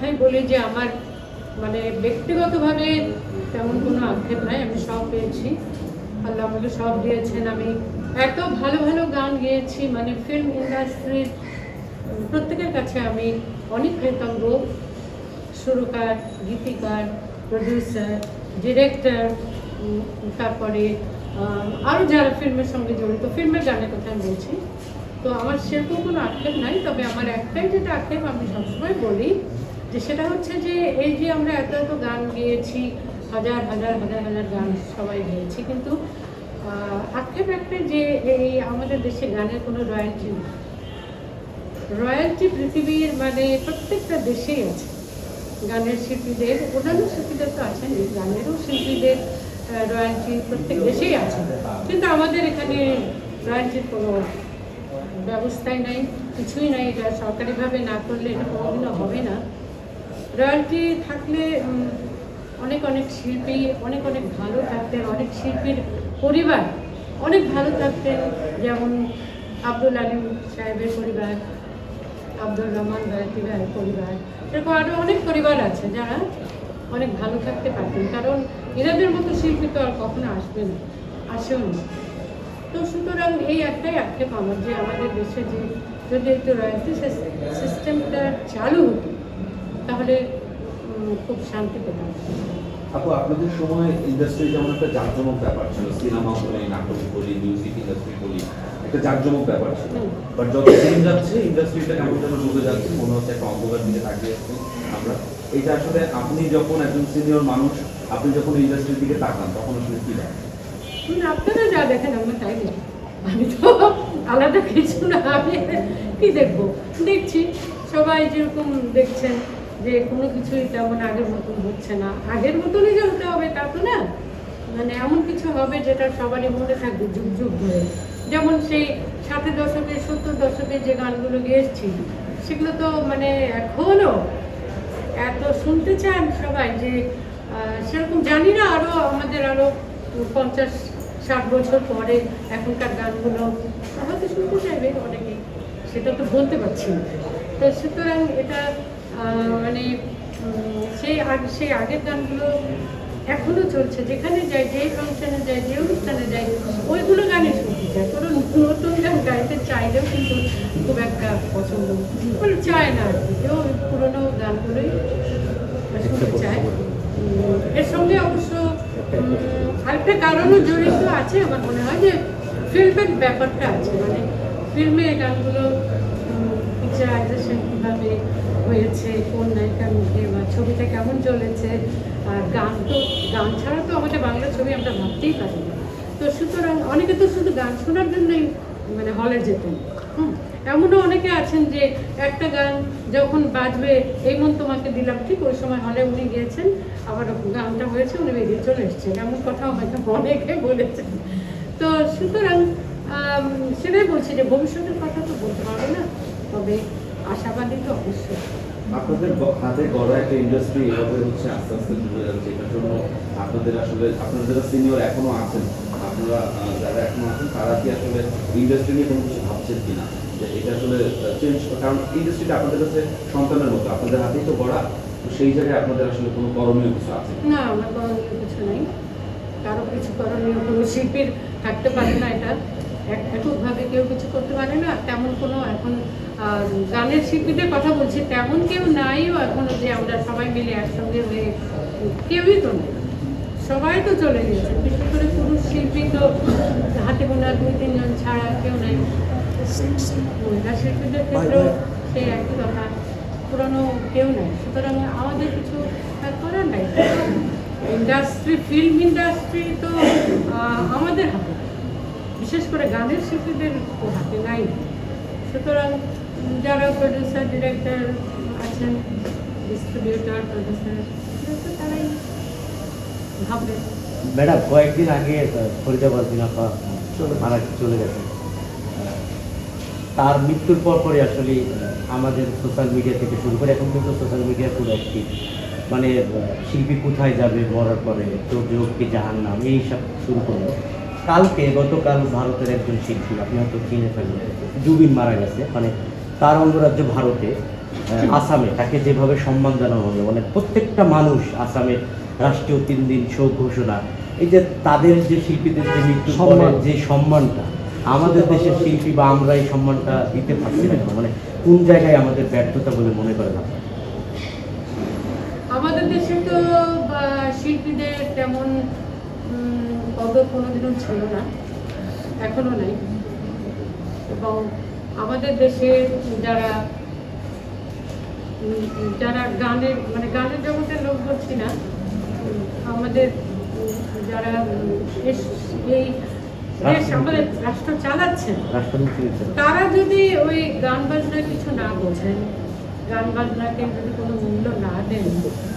কথাই বলি যে আমার মানে ব্যক্তিগতভাবে তেমন কোনো আক্ষেপ নাই, আমি সব পেয়েছি। আল্লাহ আমাকে সব দিয়েছেন। আমি এত ভালো ভালো গান গেয়েছি মানে ফিল্ম ইন্ডাস্ট্রির প্রত্যেকের কাছে আমি অনেক কৃতজ্ঞ। সুরকার, গীতিকার প্রডিউসার ডিরেক্টর তারপরে আরও যারা ফিল্মের সঙ্গে জড়িত ফিল্মের গানের কথা আমি বলছি। তো আমার সেরকম কোনো আক্ষেপ নাই, তবে আমার একটাই যেটা আক্ষেপ আমি সবসময় বলি যে সেটা হচ্ছে যে এই যে আমরা এত এত গান গেয়েছি, হাজার হাজার হাজার হাজার গান সবাই গেয়েছি, কিন্তু আক্ষেপ একটাই যে এই আমাদের দেশে গানের কোনো রয়্যালটি রয়্যালটি পৃথিবীর মানে প্রত্যেকটা দেশেই আছে গানের শিল্পীদের, অন্যান্য শিল্পীদের তো আছেন গানেরও শিল্পীদের রয়্যালটি প্রত্যেক দেশেই আছে। কিন্তু আমাদের এখানে রয়্যালটির কোনো ব্যবস্থাই নাই, কিছুই নাই, এটা সরকারিভাবে না করলে এটা কোনোদিনও হবে না। রয়্যালটি থাকলে অনেক অনেক শিল্পী, অনেক অনেক ভালো থাকতেন, অনেক শিল্পীর পরিবার অনেক ভালো থাকতেন। যেমন আব্দুল আলিম সাহেবের পরিবার, আব্দুর রহমান ভারতী ভাইয়ের পরিবার, এরকম আরও অনেক পরিবার আছে যারা অনেক ভালো থাকতে পারতেন। কারণ এনাদের মতো শিল্পী তো আর কখনো আসবে না, আসেও না। তো সুতরাং এই একটাই আক্ষেপ আমার যে আমাদের দেশে যে যদি একটু রয়্যালটি সিস্টেমটা চালু হতো তাহলে খুব শান্তি পেতাম। আপু আপনাদের সময় ইন্ডাস্ট্রি যেমন একটা জাঁকজমক ব্যাপার ছিল সিনেমা বলি নাটক বলি মিউজিক ইন্ডাস্ট্রি বলি একটা জাঁকজমক ব্যাপার ছিল। বাট যত দিন যাচ্ছে ইন্ডাস্ট্রিটা কেমন যেন ডুবে যাচ্ছে মনে হচ্ছে একটা অন্ধকার দিকে তাকিয়ে আছি আমরা। এটা আসলে আপনি যখন একজন সিনিয়র মানুষ আপনি যখন ইন্ডাস্ট্রির দিকে তাকান তখন আসলে কি হুম, আপনারা যা দেখেন আমরা তাই দেখি। আমি তো আলাদা কিছু না আমি কি দেখব? দেখছি সবাই যেরকম দেখছেন। যে কোনো কিছুই তেমন আগের মতন হচ্ছে না। আগের মতনই যে হতে হবে, তা তো না? মানে এমন কিছু হবে যেটা সবারই মনে থাকবে, যুগ যুগ ধরে। যেমন সেই ষাটের দশকে, সত্তর দশকে যে গানগুলো গেয়েছি সেগুলো তো মানে এখনও এত শুনতে চান সবাই যে সেরকম জানি না আরও আমাদের আরও পঞ্চাশ, ষাট বছর পরে এখনকার গানগুলো হয়তো শুনতে চাইবে অনেকেই, সেটা তো বলতে পারছি না। তো সুতরাং এটা মানে সেই আগ সেই আগের গানগুলো এখনও চলছে। যেখানে যাই যে ফাংশনে যাই যে অনুষ্ঠানে যাই ওইগুলো গানে শুনতে চাই কোনো নতুন গান গাইতে চাইলেও কিন্তু খুব একটা পছন্দ মানে চায় না আর কি। কেউ ওই পুরোনো গানগুলোই শুনতে চায়। এর সঙ্গে অবশ্য আরেকটা কারণও জড়িত আছে। আমার মনে হয় যে ফিল্মের ব্যাপারটা আছে। মানে ফিল্মে গানগুলো পিকচারাইজেশন কীভাবে হয়েছে, কোন নায়িকার ছবিটা কেমন চলেছে, আর গান তো, গান ছাড়া তো আমাদের বাংলা ছবি আমরা ভাবতেই পারি তো সুতরাং অনেকে তো শুধু গান শোনার জন্যই মানে হলে যেতেন। হুম, এমনও অনেকে আছেন যে একটা গান যখন বাজবে, এই তোমাকে দিলাম ঠিক ওই সময় হলে উনি গিয়েছেন, আবার গানটা হয়েছে, উনি বেরিয়ে চলে এসেছেন। এমন কথাও হয়তো অনেকে বলেছেন। তো সুতরাং সেটাই বলছি যে ভবিষ্যতের কথা তো বলতে পারব না। তবে আশাবাদী তো অবশ্যই। আপনাদের হাতে একটা ইন্ডাস্ট্রি এভাবে হচ্ছে আস্তে আস্তে ডুবে যাচ্ছে এটার জন্য আপনাদের আসলে আপনারা যারা সিনিয়র এখনও আছেন আপনারা যারা এখনও আছেন তারা কি আসলে ইন্ডাস্ট্রি নিয়ে কোনো কিছু ভাবছেন কিনা? এটা আসলে চেঞ্জ কারণ ইন্ডাস্ট্রিটা আপনাদের কাছে সন্তানের মতো আপনাদের হাতেই তো গড়া তো সেই জায়গায় আপনাদের আসলে কোনো করণীয় কিছু আছে? না আমার করণীয় কিছু নেই। কারও কিছু করণীয় কোনো শিল্পীর থাকতে পারে না এটা। এককভাবে কেউ কিছু করতে পারে না তেমন কোনো এখন গানের শিল্পীদের কথা বলছি, তেমন কেউ নাইও এখনও যে আমরা সবাই মিলে একসঙ্গে হয়ে কেউই তো নেই। সবাই তো চলে গেছে, বিশেষ করে পুরুষ শিল্পী তো হাতে গোনা দুই তিনজন ছাড়া কেউ নাই। মহিলা শিল্পীদের ক্ষেত্রেও সেই একই কথা, পুরনো কেউ নেই। সুতরাং আমাদের কিছু করার নাই। ইন্ডাস্ট্রি, ফিল্ম ইন্ডাস্ট্রি তো আমাদের হাতে বিশেষ করে গানের শিল্পীদের হাতে নাই। সুতরাং যারা প্রডিউসার ডিরেক্টর আছেন ডিস্ট্রিবিউটর প্রডিউসার তারাই ভাববে। ম্যাডাম কয়েকদিন আগে ফরিদাবাদ মারা চলে গেছে। তার মৃত্যুর পর পরে আসলে আমাদের সোশ্যাল মিডিয়া থেকে শুরু করে এখন কিন্তু সোশ্যাল মিডিয়া পুরো অ্যাক্টিভ মানে শিল্পী কোথায় যাবে মরার পরে তো যোগ কি জাহান নাম এইসব শুরু করল। কালকে গতকাল ভারতের একজন শিল্পী আপনি হয়তো চিনে থাকবেন জুবিন মারা গেছে। মানে তার অঙ্গরাজ্য ভারতে আসামে তাকে যেভাবে সম্মান জানানো হলো মানে প্রত্যেকটা মানুষ আসামে রাষ্ট্রীয় তিন দিন শোক ঘোষণা এই যে তাদের যে শিল্পীদের যে মৃত্যু সম্মান। যে সম্মানটা আমাদের দেশের শিল্পী বা আমরা এই সম্মানটা দিতে পারছি না মানে কোন জায়গায় আমাদের ব্যর্থতা বলে মনে করেন আপনারা? আমাদের দেশে তো শিল্পীদের তেমন কদর কোনোদিনও ছিল না এখনও নাই এবং আমাদের দেশে যারা যারা গানের মানে গানের জগতের লোক বলছি না আমাদের যারা এই দেশ আমাদের রাষ্ট্র চালাচ্ছেন তারা যদি ওই গান বাজনা কিছু না বোঝেন গান বাজনাকে যদি কোনো মূল্য না দেন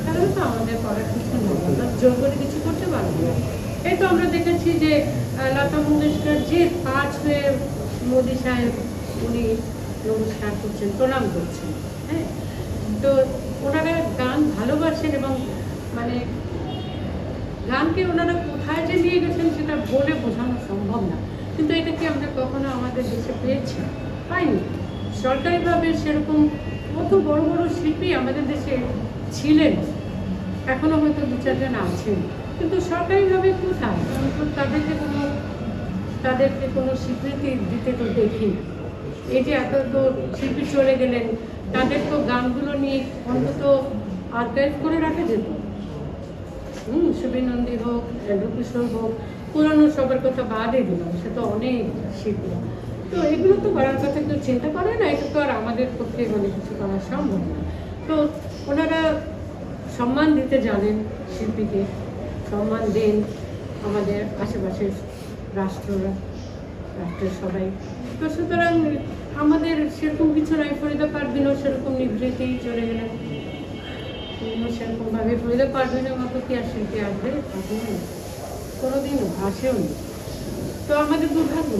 তাহলে তো আমাদের করার কিছু আমরা জোর করে কিছু করতে পারব না। এই তো আমরা দেখেছি যে লতা মঙ্গেশকর যে পাঁচ হয়ে মোদী সাহেব উনি নমস্কার করছেন, প্রণাম করছেন হ্যাঁ? তো ওনারা গান ভালোবাসেন এবং মানে গানকে ওনারা কোথায় যে নিয়ে গেছেন সেটা বলে বোঝানো সম্ভব না। কিন্তু এটা কি আমরা কখনো আমাদের দেশে পেয়েছি? পাইনি। সরকারিভাবে সেরকম কত বড় বড় শিল্পী আমাদের দেশে ছিলেন, এখনও হয়তো দু চারজন আছেন। কিন্তু সরকারিভাবে কোথায়? তাদেরকে কোনো তাদেরকে কোনো স্বীকৃতি দিতে তো দেখি না। এই যে এত তো শিল্পী চলে গেলেন, তাদের তো গানগুলো নিয়ে অন্তত আর্কাইভ করে রাখা যেত। হুম নন্দী হোক রূপকিশোর হোক, পুরনো সবার কথা বাদে দিলাম, সে তো অনেক শিল্পী। তো এগুলো তো করার কথা কেউ চিন্তা করে না, এটা তো আর আমাদের পক্ষে মানে কিছু করা সম্ভব না। তো ওনারা সম্মান দিতে জানেন শিল্পীকে, সম্মান দেন আমাদের আশেপাশের রাষ্ট্ররা, রাষ্ট্রের সবাই। তো সুতরাং আমাদের সেরকম কিছু নয় ফরিদা পারবিনও সেরকম নিভৃতেই চলে গেলেন। সেরকমভাবে ফরিদা পারভিনের মতো কি আর শিল্পী আসবে? কোনোদিন আসেও নি তো আমাদের দুর্ভাগ্য।